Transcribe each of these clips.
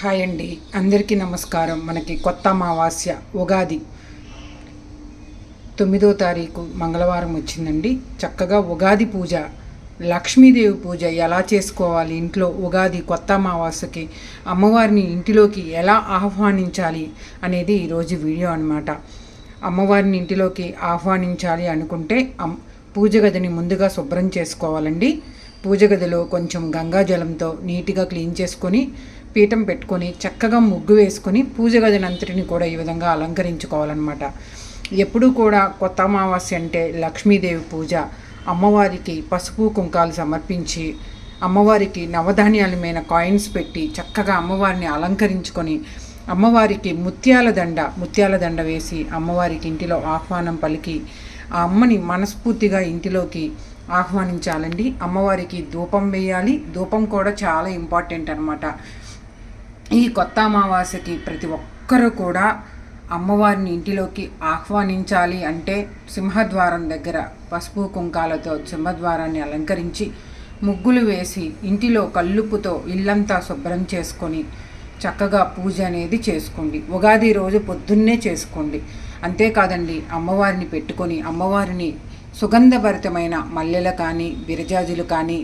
Hi అండి. అందరికీ నమస్కారం. మనకి కొత్త అమావాస్య ఉగాది తొమ్మిదో తారీఖు మంగళవారం వచ్చిందండి. చక్కగా ఉగాది పూజ లక్ష్మీదేవి పూజ ఎలా చేసుకోవాలి? ఇంట్లో ఉగాది కొత్త అమావాస్యకి అమ్మవారిని ఇంటిలోకి ఎలా ఆహ్వానించాలి అనేది ఈరోజు వీడియో అనమాట అమ్మవారిని ఇంటిలోకి ఆహ్వానించాలి అనుకుంటే అమ్ పూజ గదిని ముందుగా శుభ్రం చేసుకోవాలండి. పూజ గదిలో కొంచెం గంగాజలంతో నీట్గా క్లీన్ చేసుకొని పీఠం పెట్టుకొని చక్కగా ముగ్గు వేసుకొని పూజ గదినంతటిని కూడా ఈ విధంగా అలంకరించుకోవాలన్నమాట. ఎప్పుడూ కూడా కొత్త అమావాస్య అంటే లక్ష్మీదేవి పూజ అమ్మవారికి పసుపు కుంకాలు సమర్పించి అమ్మవారికి నవధాన్యాలమైన కాయిన్స్ పెట్టి చక్కగా అమ్మవారిని అలంకరించుకొని అమ్మవారికి ముత్యాల దండ ముత్యాల దండ వేసి అమ్మవారికి ఇంటిలో ఆహ్వానం పలికి ఆ అమ్మని మనస్ఫూర్తిగా ఇంటిలోకి ఆహ్వానించాలండి. అమ్మవారికి ధూపం వేయాలి. ధూపం కూడా చాలా ఇంపార్టెంట్ అనమాట ఈ కొత్త అమావాస్యకి ప్రతి ఒక్కరూ కూడా అమ్మవారిని ఇంటిలోకి ఆహ్వానించాలి అంటే సింహద్వారం దగ్గర పసుపు కుంకాలతో సింహద్వారాన్ని అలంకరించి ముగ్గులు వేసి ఇంటిలో కల్లుపుతో ఇల్లంతా శుభ్రం చేసుకొని చక్కగా పూజ అనేది చేసుకోండి. ఉగాది రోజు పొద్దున్నే చేసుకోండి. అంతేకాదండి అమ్మవారిని పెట్టుకొని అమ్మవారిని సుగంధభరితమైన మల్లెలు కానీ విరజాజులు కానీ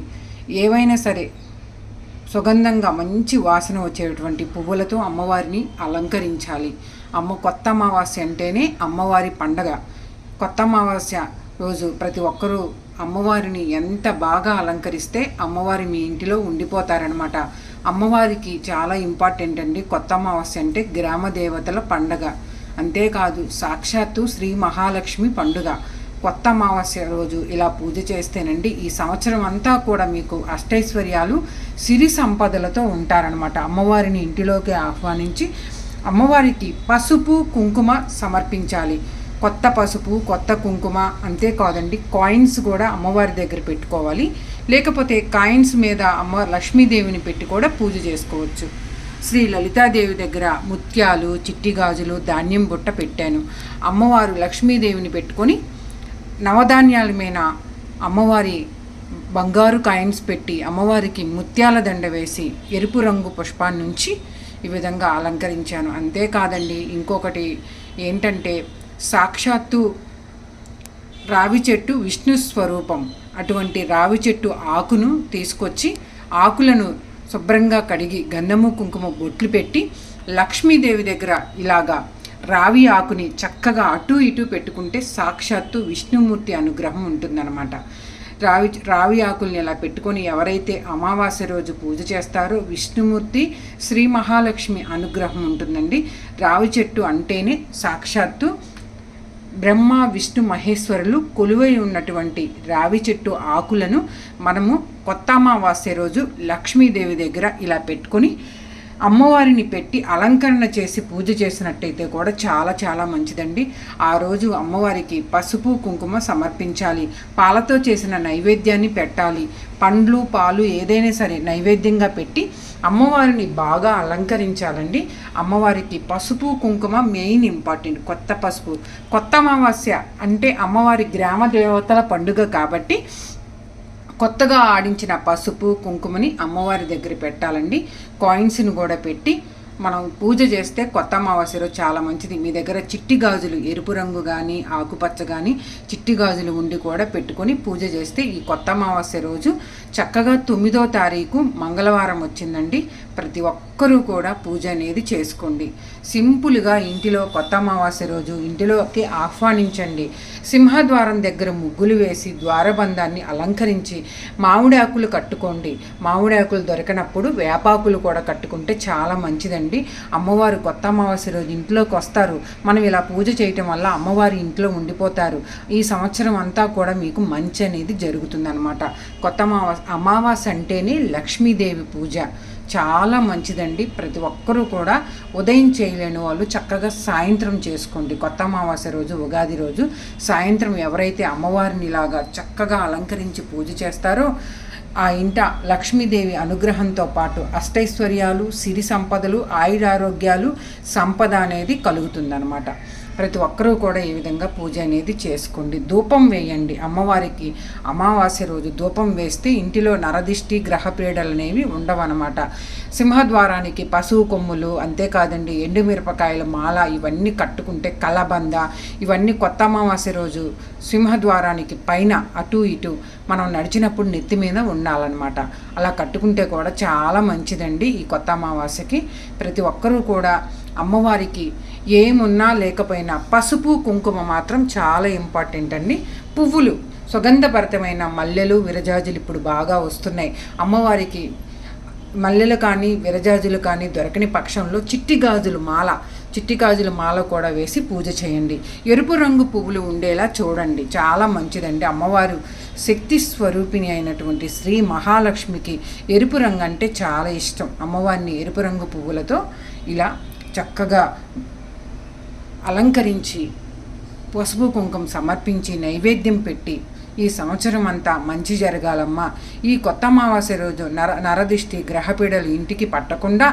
ఏవైనా సరే సుగంధంగా మంచి వాసన వచ్చేటువంటి పువ్వులతో అమ్మవారిని అలంకరించాలి. అమ్మ కొత్త అమావాస్య అంటేనే అమ్మవారి పండగ. కొత్త అమావాస్య రోజు ప్రతి ఒక్కరూ అమ్మవారిని ఎంత బాగా అలంకరిస్తే అమ్మవారి మీ ఇంటిలో ఉండిపోతారనమాట అమ్మవారికి చాలా ఇంపార్టెంట్ అండి కొత్త అమావాస్య అంటే గ్రామ దేవతల పండగ. అంతేకాదు సాక్షాత్తు శ్రీ మహాలక్ష్మి పండుగ. కొత్త అమావాస్య రోజు ఇలా పూజ చేస్తేనండి ఈ సంవత్సరం అంతా కూడా మీకు అష్టైశ్వర్యాలు సిరి సంపదలతో ఉంటారనమాట అమ్మవారిని ఇంటిలోకి ఆహ్వానించి అమ్మవారికి పసుపు కుంకుమ సమర్పించాలి. కొత్త పసుపు కొత్త కుంకుమ అంతేకాదండి కాయిన్స్ కూడా అమ్మవారి దగ్గర పెట్టుకోవాలి. లేకపోతే కాయిన్స్ మీద అమ్మ లక్ష్మీదేవిని పెట్టి కూడా పూజ చేసుకోవచ్చు. శ్రీ లలితాదేవి దగ్గర ముత్యాలు చిట్టి గాజులు ధాన్యం బుట్ట పెట్టాను. అమ్మవారు లక్ష్మీదేవిని పెట్టుకొని నవధాన్యాల మీద అమ్మవారి బంగారు కాయిన్స్ పెట్టి అమ్మవారికి ముత్యాల దండ వేసి ఎరుపు రంగు పుష్పాన్నించి ఈ విధంగా అలంకరించాను. అంతేకాదండి ఇంకొకటి ఏంటంటే సాక్షాత్తు రావి చెట్టు విష్ణు స్వరూపం. అటువంటి రావి చెట్టు ఆకును తీసుకొచ్చి ఆకులను శుభ్రంగా కడిగి గంధము కుంకుమ బొట్లు పెట్టి లక్ష్మీదేవి దగ్గర ఇలాగా రావి ఆకుని చక్కగా అటు ఇటు పెట్టుకుంటే సాక్షాత్తు విష్ణుమూర్తి అనుగ్రహం ఉంటుందన్నమాట. రావి రావి ఆకుల్ని ఇలా పెట్టుకొని ఎవరైతే అమావాస్య రోజు పూజ చేస్తారో విష్ణుమూర్తి శ్రీ మహాలక్ష్మి అనుగ్రహం ఉంటుందండి. రావి చెట్టు అంటేనే సాక్షాత్తు బ్రహ్మ విష్ణు మహేశ్వరులు కొలువై ఉన్నటువంటి రావి చెట్టు ఆకులను మనము కొత్త అమావాస్య రోజు లక్ష్మీదేవి దగ్గర ఇలా పెట్టుకొని అమ్మవారిని పెట్టి అలంకరణ చేసి పూజ చేసినట్టయితే కూడా చాలా చాలా మంచిదండి. ఆ రోజు అమ్మవారికి పసుపు కుంకుమ సమర్పించాలి. పాలతో చేసిన నైవేద్యాన్ని పెట్టాలి. పండ్లు పాలు ఏదైనా సరే నైవేద్యంగా పెట్టి అమ్మవారిని బాగా అలంకరించాలండి. అమ్మవారికి పసుపు కుంకుమ మెయిన్ ఇంపార్టెంట్. కొత్త పసుపు. కొత్త అమావాస్య అంటే అమ్మవారి గ్రామ దేవతల పండుగ కాబట్టి కొత్తగా ఆడించిన పసుపు కుంకుమని అమ్మవారి దగ్గర పెట్టాలండి. కాయిన్స్ని కూడా పెట్టి మనం పూజ చేస్తే కొత్త అమావాస్య రోజు చాలా మంచిది. మీ దగ్గర చిట్టి గాజులు ఎరుపు రంగు కానీ ఆకుపచ్చ కానీ చిట్టి గాజులు ఉండి కూడా పెట్టుకొని పూజ చేస్తే ఈ కొత్త అమావాస్య రోజు చక్కగా తొమ్మిదో తారీఖు మంగళవారం వచ్చిందండి. ప్రతి ఒక్కరూ కూడా పూజ అనేది చేసుకోండి. సింపుల్గా ఇంటిలో కొత్త అమావాస్య రోజు ఇంటిలోకి ఆహ్వానించండి. సింహద్వారం దగ్గర ముగ్గులు వేసి ద్వారబంధాన్ని అలంకరించి మామిడాకులు కట్టుకోండి. మామిడాకులు దొరకనప్పుడు వేపాకులు కూడా కట్టుకుంటే చాలా మంచిదండి. అమ్మవారు కొత్త అమావాస్య రోజు ఇంట్లోకి వస్తారు. మనం ఇలా పూజ చేయటం వల్ల అమ్మవారి ఇంట్లో ఉండిపోతారు. ఈ సంవత్సరం అంతా కూడా మీకు మంచి అనేది జరుగుతుందన్నమాట. కొత్త అమావాస్య అమావాస్య అంటేనే లక్ష్మీదేవి పూజ. చాలా మంచిదండి. ప్రతి ఒక్కరూ కూడా ఉదయం చేయలేని వాళ్ళు చక్కగా సాయంత్రం చేసుకోండి. కొత్త అమావాస్య రోజు ఉగాది రోజు సాయంత్రం ఎవరైతే అమ్మవారిని ఇలాగా చక్కగా అలంకరించి పూజ చేస్తారో ఆ ఇంట లక్ష్మీదేవి అనుగ్రహంతో పాటు అష్టైశ్వర్యాలు సిరి సంపదలు ఆయురారోగ్యాలు సంపద అనేది కలుగుతుందన్నమాట. ప్రతి ఒక్కరూ కూడా ఈ విధంగా పూజ అనేది చేసుకోండి. ధూపం వేయండి. అమ్మవారికి అమావాస్య రోజు ధూపం వేస్తే ఇంటిలో నరదిష్టి గ్రహ పీడలు అనేవి ఉండవన్నమాట. సింహద్వారానికి పశువు కొమ్ములు అంతేకాదండి ఎండుమిరపకాయల మాల ఇవన్నీ కట్టుకుంటే కలబంద ఇవన్నీ కొత్త అమావాస్య రోజు సింహద్వారానికి పైన అటు ఇటు మనం నడిచినప్పుడు నెత్తి మీద ఉండాలన్నమాట. అలా కట్టుకుంటే కూడా చాలా మంచిదండి ఈ కొత్త అమావాస్యకి. ప్రతి ఒక్కరూ కూడా అమ్మవారికి ఏమున్నా లేకపోయినా పసుపు కుంకుమ మాత్రం చాలా ఇంపార్టెంట్ అండి. పువ్వులు సుగంధభరితమైన మల్లెలు విరజాజులు ఇప్పుడు బాగా వస్తున్నాయి. అమ్మవారికి మల్లెలు కానీ విరజాజులు కానీ దొరకని పక్షంలో చిట్టి గాజులు మాల చిట్టి గాజుల మాల కూడా వేసి పూజ చేయండి. ఎరుపు రంగు పువ్వులు ఉండేలా చూడండి. చాలా మంచిదండి. అమ్మవారు శక్తి స్వరూపిణి అయినటువంటి శ్రీ మహాలక్ష్మికి ఎరుపు రంగు అంటే చాలా ఇష్టం. అమ్మవారిని ఎరుపు రంగు పువ్వులతో ఇలా చక్కగా అలంకరించి పసుపు కుంకుమ సమర్పించి నైవేద్యం పెట్టి ఈ సంవత్సరం అంతా మంచి జరగాలమ్మా. ఈ కొత్త అమావాస్య రోజు నర నరదిష్టి గ్రహపీడలు ఇంటికి పట్టకుండా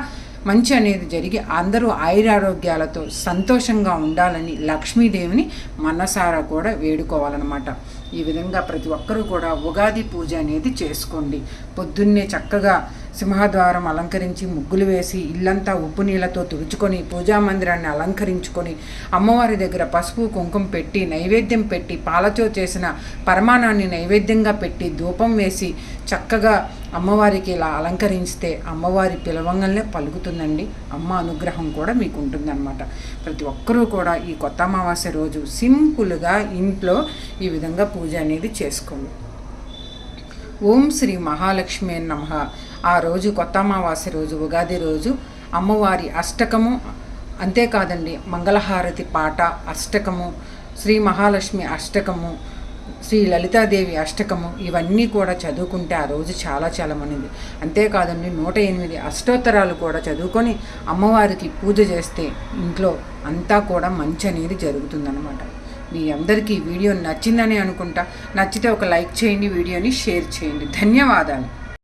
మంచి అనేది జరిగి అందరూ ఆయురారోగ్యాలతో సంతోషంగా ఉండాలని లక్ష్మీదేవిని మనసారా కూడా వేడుకోవాలన్నమాట. ఈ విధంగా ప్రతి ఒక్కరూ కూడా ఉగాది పూజ అనేది చేసుకోండి. పొద్దున్నే చక్కగా సింహద్వారం అలంకరించి ముగ్గులు వేసి ఇల్లంతా ఉప్పు నీళ్ళతో తుడుచుకొని పూజా మందిరాన్ని అలంకరించుకొని అమ్మవారి దగ్గర పసుపు కుంకుమ పెట్టి నైవేద్యం పెట్టి పాలతో చేసిన పరమాణాన్ని నైవేద్యంగా పెట్టి ధూపం వేసి చక్కగా అమ్మవారికి ఇలా అలంకరిస్తే అమ్మవారి పిలవంగల్నే పలుకుతుందండి. అమ్మ అనుగ్రహం కూడా మీకు ఉంటుందన్నమాట ప్రతి ఒక్కరూ కూడా ఈ కొత్త అమావాస్య రోజు సింపుల్గా ఇంట్లో ఈ విధంగా పూజ అనేది చేసుకోండి. ఓం శ్రీ మహాలక్ష్మి నమ. ఆ రోజు కొత్త అమావాస్య రోజు ఉగాది రోజు అమ్మవారి అష్టకము అంతేకాదండి మంగళహారతి పాట అష్టకము శ్రీ మహాలక్ష్మి అష్టకము శ్రీ లలితాదేవి అష్టకము ఇవన్నీ కూడా చదువుకుంటే ఆ రోజు చాలా చాలా అంతేకాదండి నూట ఎనిమిది అష్టోత్తరాలు కూడా చదువుకొని అమ్మవారికి పూజ చేస్తే ఇంట్లో అంతా కూడా మంచి అనేది జరుగుతుందన్నమాట. మీ అందరికీ వీడియో నచ్చిందని అనుకుంటా. నచ్చితే ఒక లైక్ చేయండి వీడియోని షేర్ చేయండి. ధన్యవాదాలు.